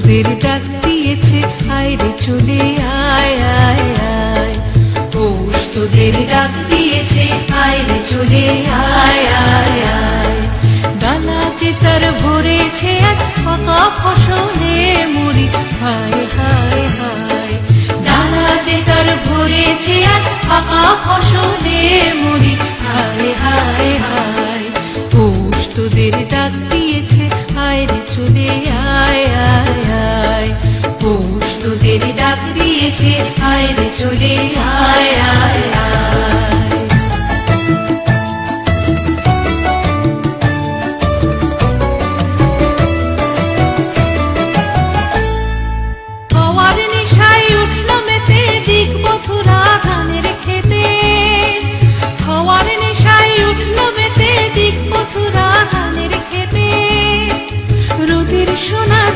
তোদের ডাক দিয়েছে, আয় রে চলে আয় আয় আয়। পৌষ তোদের ডাক দিয়েছে, আয় রে চলে আয় আয় আয়। ডানা যে তার ভরেছে এক কত ফসলে মরি হায় হায় হায়। ডানা যে তার ভরেছে এক কত ফসলে মরি হায়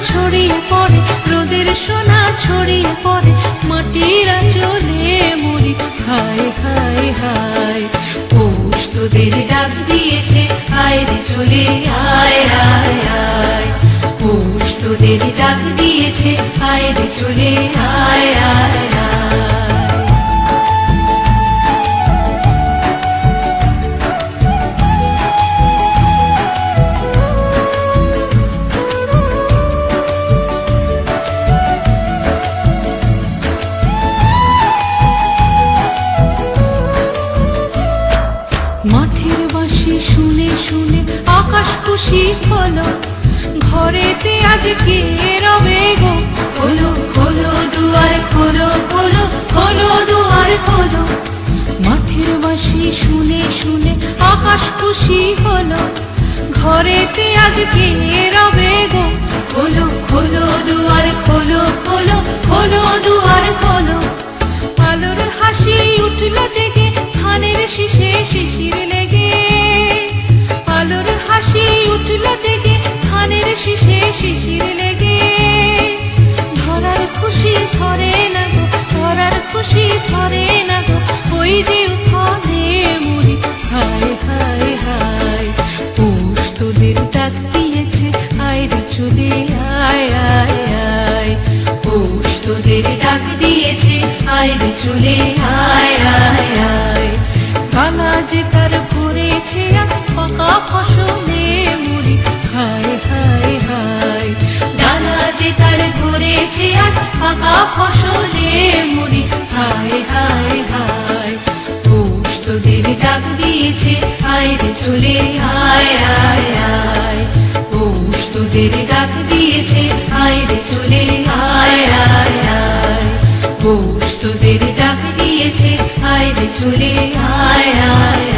ছড়িয়ে পড়ে, রোদের সোনা ছড়িয়ে পড়ে, মাটির চলে মুড়ি হায় হায় হায়, পৌষ তোদের ডাক দিয়েছে, আয় রে চলে, আয় আয় আয়। পৌষ তোদের ডাক দিয়েছে, আয় রে চলে, আয় আয়। মাঠের বাঁশি শুনে শুনে আকাশ খুশি হলো। ঘরেতে আজ কে রবে গো? খোলো খোলো দুয়ার খোলো খোলো খোলো দুয়ার খোলো মাঠের বাঁশি শুনে শুনে আকাশ খুশি হলো। ঘরেতে আজ কে রবে গো? খোলো ডাক দিয়েছে, আয় রে চলে, আয় আয় আয়। পৌষ তোদের ডাক দিয়েছে, আয় চলে, আয় আয় আয়। কানা যে তার আর পাকা ফসলে মুড়ি, হায় হায় হায়। ডানা যে তার ঘুরেছে আজ ফাঁকা ফসলে মুড়ি, হায় হায় হায়। পৌষ ডাক দিয়েছে, আয় রে চলে, আয়। পৌষ ডাক দিয়েছে, আয় রে চলে আয় আয় আয়। পৌষ তোদের ডাক দিয়েছে, আয় রে চলে আয় আয়।